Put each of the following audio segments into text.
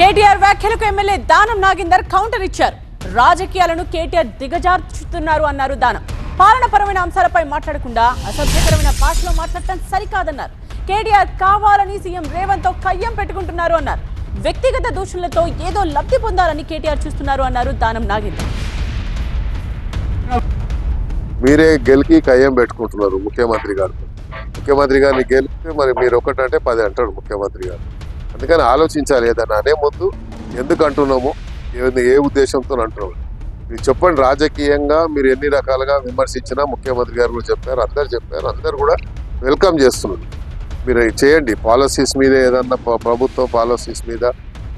కేటీఆర్ వ్యాఖ్యలకు ఎమ్మెల్యే దానం నాగిందర్ కౌంటర్ ఇచ్చారు. రాజకీయాలను కేటీఆర్ దిగజార్చుతున్నారు అన్నారు దానం. పాలనపరమైన అంశాలపై మాట్లాడకుండా అసభ్యకరమైన భాషలో మాట్లాడటం సరికాదన్నారు. కేటీఆర్ కావాలని సీఎం రేవంత్తో కయ్యం పెట్టుకుంటున్నారు అన్నారు. వ్యక్తిగత దూషణలతో ఏదో లబ్ధి పొందాలని కేటీఆర్ చూస్తున్నారు అన్నారు దానం నాగేందర్. మీరే గెలికి కయ్యం పెట్టుకుంటున్నారు ముఖ్యమంత్రి గారు. ముఖ్యమంత్రి గారిని గెలిస్తే మరి మీరు ఒకటంటే పది అంటాడు ముఖ్యమంత్రి గారు. అందుకని ఆలోచించాలి ఏదన్నా అనే ముందు ఎందుకు అంటున్నాము ఏ- ఏ ఉద్దేశంతో అంటున్నాము మీరు చెప్పండి రాజకీయంగా మీరు ఎన్ని రకాలుగా విమర్శించినా ముఖ్యమంత్రి గారు కూడా చెప్పారు అందరు చెప్పారు అందరు కూడా వెల్కమ్ చేస్తున్నారు. మీరు చేయండి. పాలసీస్ మీద ఏదన్నా ప్ర- ప్రభుత్వ పాలసీస్ మీద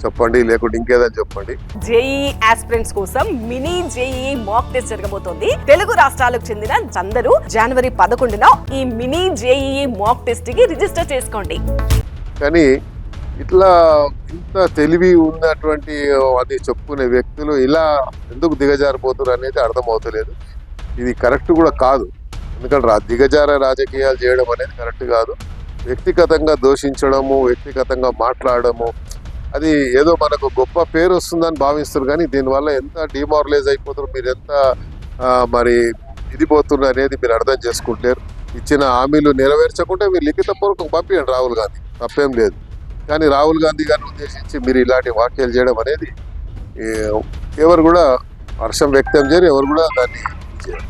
చెప్పండి లేకుంటే ఇంకేదని చెప్పండి. జేఈ ఆస్పిరెంట్స్ కోసం మినీ జేఈ మాక్ టెస్ట్ జరగబోతోంది. తెలుగు రాష్ట్రాలకు చెందిన అందరూ జనవరి పదకొండున ఈ మినీ జేఈ మాక్ టెస్ట్కి రిజిస్టర్ చేసుకోండి. కానీ ఇట్లా ఇంత తెలివి ఉన్నటువంటి అది చెప్పుకునే వ్యక్తులు ఇలా ఎందుకు దిగజారిపోతున్నారు అనేది అర్థమవుతలేదు. ఇది కరెక్ట్ కూడా కాదు. ఎందుకంటే రా దిగజార రాజకీయాలు చేయడం అనేది కరెక్ట్ కాదు. వ్యక్తిగతంగా దూషించడము వ్యక్తిగతంగా మాట్లాడడము అది ఏదో మనకు గొప్ప పేరు వస్తుందని భావిస్తారు కానీ దీనివల్ల ఎంత డిమారలైజ్ అయిపోతారు మీరు ఎంత మరి ఇదిపోతున్నారు అనేది మీరు అర్థం చేసుకుంటారు ఇచ్చిన హామీలు నెరవేర్చకుంటే మీరు లిఖిత పూర్వకం పంపించండి రాహుల్ గాంధీ. తప్పేం లేదు. కానీ రాహుల్ గాంధీ గారిని ఉద్దేశించి మీరు ఇలాంటి వ్యాఖ్యలు చేయడం అనేది ఎవరు కూడా హర్షం వ్యక్తం చేయరు ఎవరు కూడా దాన్ని చేయరు.